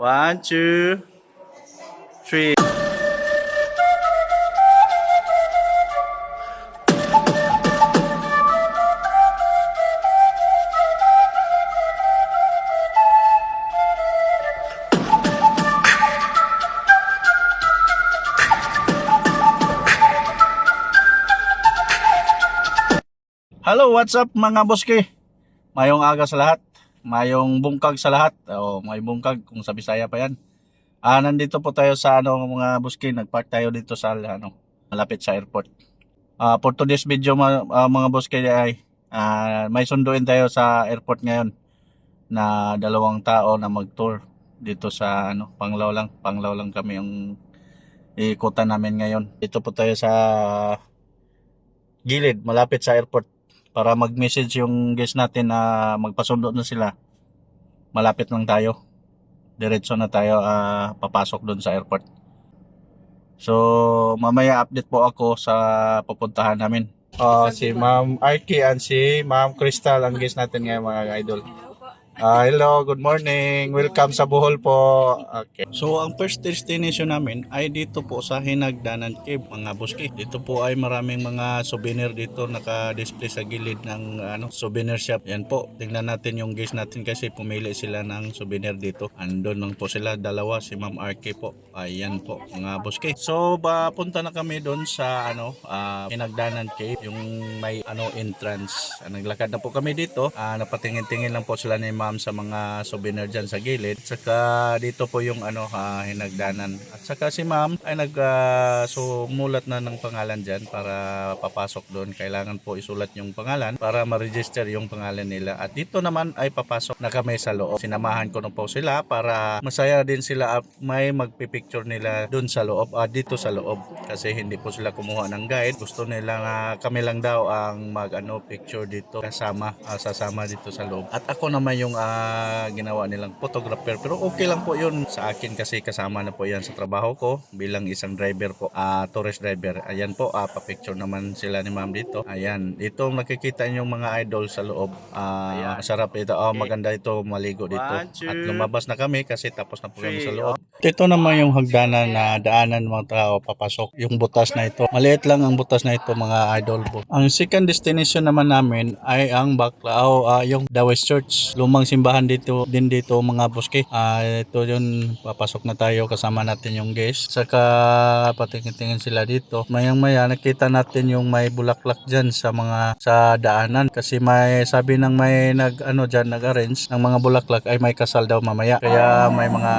One, two, three. Hello, what's up mga boske? Mayong aga sa lahat. Mayong bungkag sa lahat. O, may bungkag kung sa Bisaya pa yan. Ah, nandito po tayo sa ano mga boske, nagpark tayo dito sa ano, malapit sa airport. Ah, for today's video ma- ah, mga boske ay ah, may sunduin tayo sa airport ngayon na dalawang tao na mag-tour dito sa ano, Panglaw lang, Panglaw lang kami yung ikutan namin ngayon. Dito po tayo sa gilid, malapit sa airport para mag-message yung guest natin na magpasundo na sila. Malapit lang tayo. Diretso na tayo ah, papasok doon sa airport. So, mamaya update po ako sa pupuntahan namin. Ah, si Ma'am Arky and si Ma'am Crystal ang guest natin ngayon mga idol. Ah, hello, good morning. Welcome sa Bohol po. Okay. So, ang first destination namin ay dito po sa Hinagdanan Cave, mga buski. Dito po ay maraming mga souvenir dito naka-display sa gilid ng ano, souvenir shop. Yan po. Tingnan natin yung guys natin kasi pumili sila ng souvenir dito. Andun lang po sila dalawa si Ma'am Arky po. Ayan po, mga buski. So, papunta na kami doon sa ano, ah, Hinagdanan Cave, yung may ano entrance. Ah, naglakad na po kami dito. Ah, napatingin-tingin lang po sila ni Ma'am sa mga souvenir dyan sa gilid. Saka dito po yung ano ah, hinagdanan. At saka si Ma'am ay nag ah, sumulat na ng pangalan dyan para papasok doon. Kailangan po isulat yung pangalan para ma-register yung pangalan nila. At dito naman ay papasok na kami sa loob. Sinamahan ko na po sila para masaya din sila at may magpipicture nila doon sa loob, ah, dito sa loob. Kasi hindi po sila kumuha ng guide. Gusto nila nga kami lang daw ang mag ano, picture dito kasama, ah, sasama dito sa loob. At ako naman yung ah, ginawa nilang photographer. Pero okay lang po yun sa akin kasi kasama na po yan sa trabaho ko bilang isang driver po, ah, tourist driver. Ayan po, ah, pa-picture naman sila ni ma'am dito. Ayan, dito nakikita yung mga idol sa loob. Ah, masarap ito. Ah, maganda ito maligo dito. At lumabas na kami kasi tapos na po kami sa loob. Ito naman yung hagdanan na daanan ng mga tao papasok. Yung butas na ito. Maliit lang ang butas na ito mga idol po. Ang second destination naman namin ay ang Baklao, ah, yung Dawes Church. Lumang simbahan dito din dito mga buske. Ah, ito yun papasok na tayo kasama natin yung guest. Saka patingin-tingin sila dito. Mayang maya nakita natin yung may bulaklak dyan sa mga sa daanan kasi may sabi ng may nag ano dyan nag-arrange ng mga bulaklak ay may kasal daw mamaya. Kaya may mga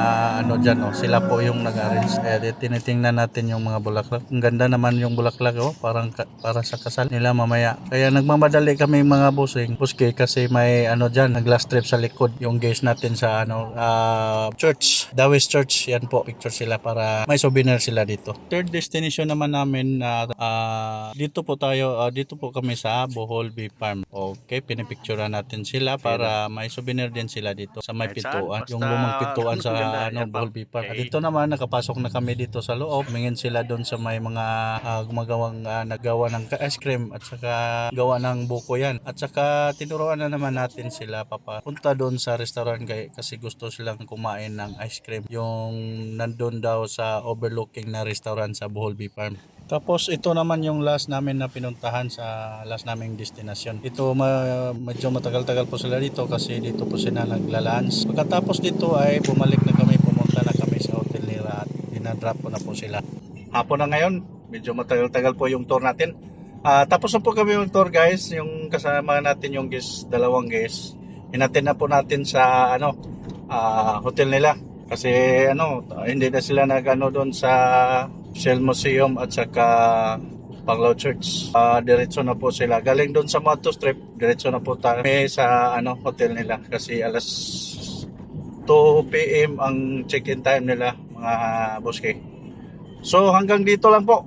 ano dyan oh, sila po yung nag-arrange. Kaya tinitingnan natin yung mga bulaklak. Ang ganda naman yung bulaklak oh, parang para sa kasal nila mamaya. Kaya nagmamadali kami mga busing, buske kasi may ano dyan, nag-last trip sa likod yung guys natin sa ano ah, church, Dawes Church. Yan po, picture sila para may souvenir sila dito. Third destination naman namin na ah, dito po tayo, ah, dito po kami sa Bohol Bee Farm. Okay, pinipicturean natin sila para may souvenir din sila dito sa may pintuan. Yung lumang pintuan sa ano, Bohol Bee Farm. At dito naman, nakapasok na kami dito sa loob. Mingin sila doon sa may mga ah, gumagawang ah, naggawa ng ice cream at saka gawa ng buko yan. At saka tinuruan na naman natin sila papapunta doon sa restaurant kay- kasi gusto silang kumain ng ice cream. Yung nandun daw sa overlooking na restaurant sa Bohol Bee Farm. Tapos ito naman yung last namin na pinuntahan sa last naming destination. Ito ma- medyo matagal-tagal po sila dito kasi dito po sila naglalans. Pagkatapos dito ay bumalik na kami, pumunta na kami sa hotel nila at dinadrop ko na po sila. Hapon na ngayon, medyo matagal-tagal po yung tour natin. Ah, tapos na po kami yung tour guys, yung kasama natin yung guest, dalawang guest. Inatin na po natin sa ano ah, hotel nila kasi ano hindi na sila nagano doon sa Shell Museum at saka Panglaw Church. Ah, diretso na po sila. Galing doon sa Moto Strip, diretso na po tayo sa ano hotel nila kasi alas 2 PM ang check-in time nila mga boske. So hanggang dito lang po.